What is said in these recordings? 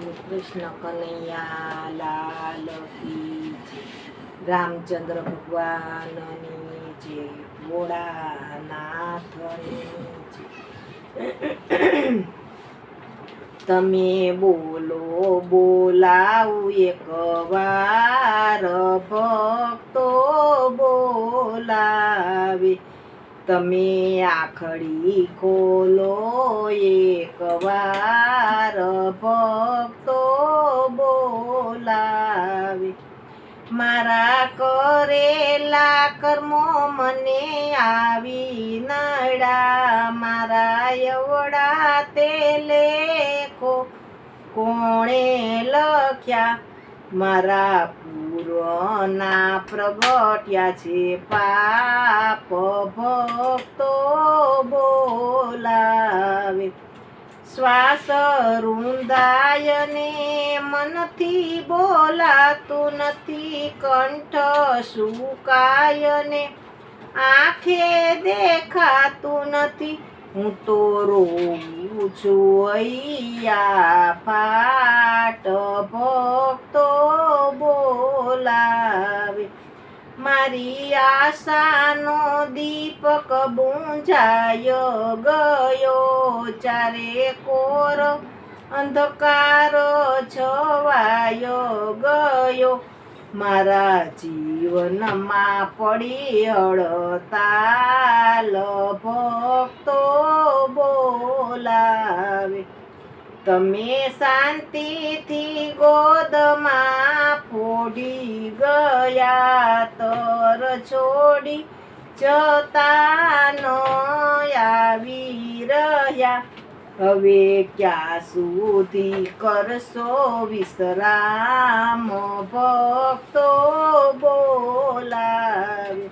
કૃષ્ણ કનૈયા લાલ રામચંદ્ર ભગવાનની જે ભોળાનાથની તમે બોલો બોલાવું એક વાર ભક્તો. તમે આખડી ખોલો એક વાર, ભક્તો બોલાવે. મારા કરેલા કર્મો મને આવી નડા. મારા એવડા તે લેખો કોણે લખ્યા? મારા પૂરોના પ્રગટ્યા છે પાપ ભક્તો બોલાવે. શ્વાસ રૂંધાય ને મનથી બોલાતું નથી, કંઠ સુકાય ને આંખે દેખાતું નથી. હું તો રોવું છું, અહીંયા ફાટ ભક્તો મારી આશાનો દીપક બુંજાયો ગયો. ચારે કોર અંધકાર છવાયો ગયો. મારા જીવનમાં પડી હળતાલ ભક્તો બોલાવે. તમે શાંતિથી ગોદમાં ફોડી ગયા, તર છોડી જતા ન આવી રહ્યા. હવે ક્યાં સુધી કરશો વિશ્રામ? ભક્તો બોલાવે.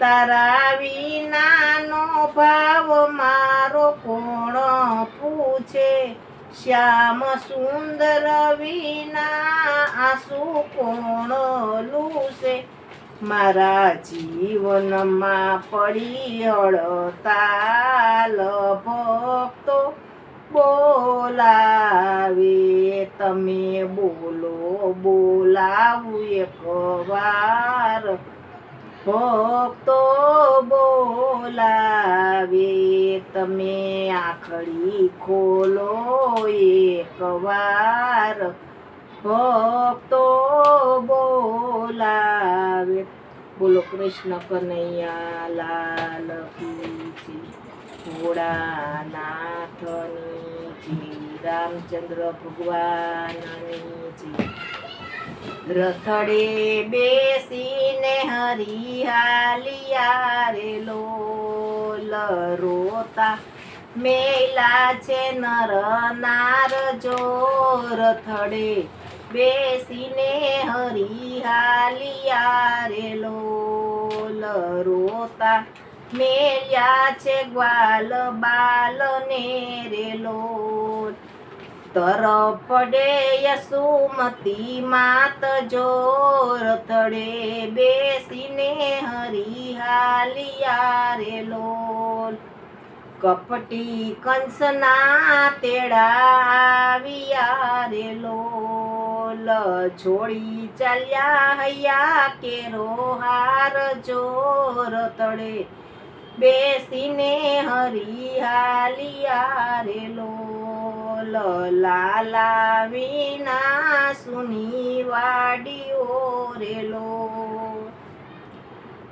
તારા વિનાનો ભાવ મારો કોણ પૂછે? શ્યામ સુંદર વિના આંસુ કોણ લૂસે? મારા જીવનમાં પડી હળતાલ ભક્તો બોલાવે. તમે બોલો, બોલાવું એક વાર. ભક્તો બોલાવે તમે આખડી ખોલો એક વાર ભક્તો બોલાવે. બોલો કૃષ્ણ કનૈયા લાલ. ભોળાનાથની જી રામચંદ્ર ભગવાનની જય. રથડે બેસીને હરિયાલિયા રે લોલ રોતા. મેલા છે નર નાર જો રથડે બેસીને હરિયાલિયા રે લોલ રોતા. મેલ્યા છે ગ્વાલ બાલ ને રે લોલ તરફ પડે યસુમતી માત જોર થડે બેસીને હરિહાલિયા રે લોલ. કપટી કંસના તેડા આવ્યા રે લોલ. છોડી ચાલ્યા હૈયા કેરો હાર જોર તળે બેસીને હરિહાલિયા રે લોલ. લાલા વિના સુની વાડીઓ રેલો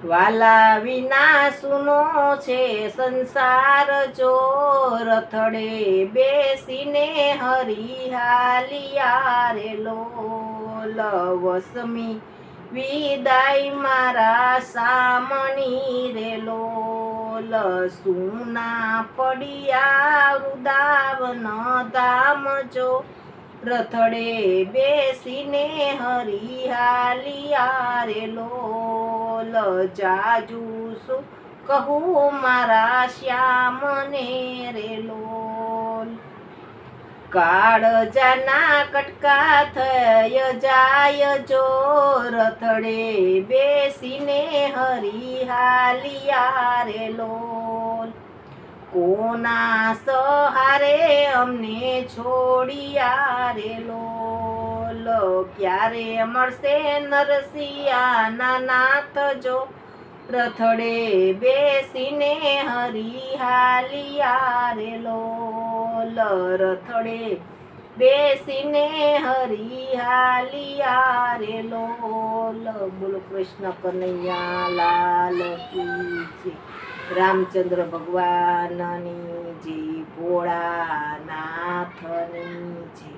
વાલા વિના સુનો છે સંસાર જો રથડે બેસીને હરિહાલિયા રેલો લવસમી વસમી વિદાય મારા સામણી રે લોલ સુના પડિયા વૃદાવન ધામ જો રથડે બેસીને હરિહાલિયા રે લોલ જાજુ શું કહું મારા શ્યામને રે લોલ કાળજાના કટકા થય જાય જો રથડે બેસીને હરિહાલિયા રે લોલ. કોના સહારે અમને છોડિયા રે લોલ? ક્યારે મળશે નરસિયાના નાથ જો રથડે બેસીને હરિહાલિયા રે લોલ. રથડે બેસીને હરિહાલિયા રે લોલ. બોલો કૃષ્ણ કનૈયા લાલ કી. રામચંદ્ર ભગવાનની જય. ભોળાનાથની જય.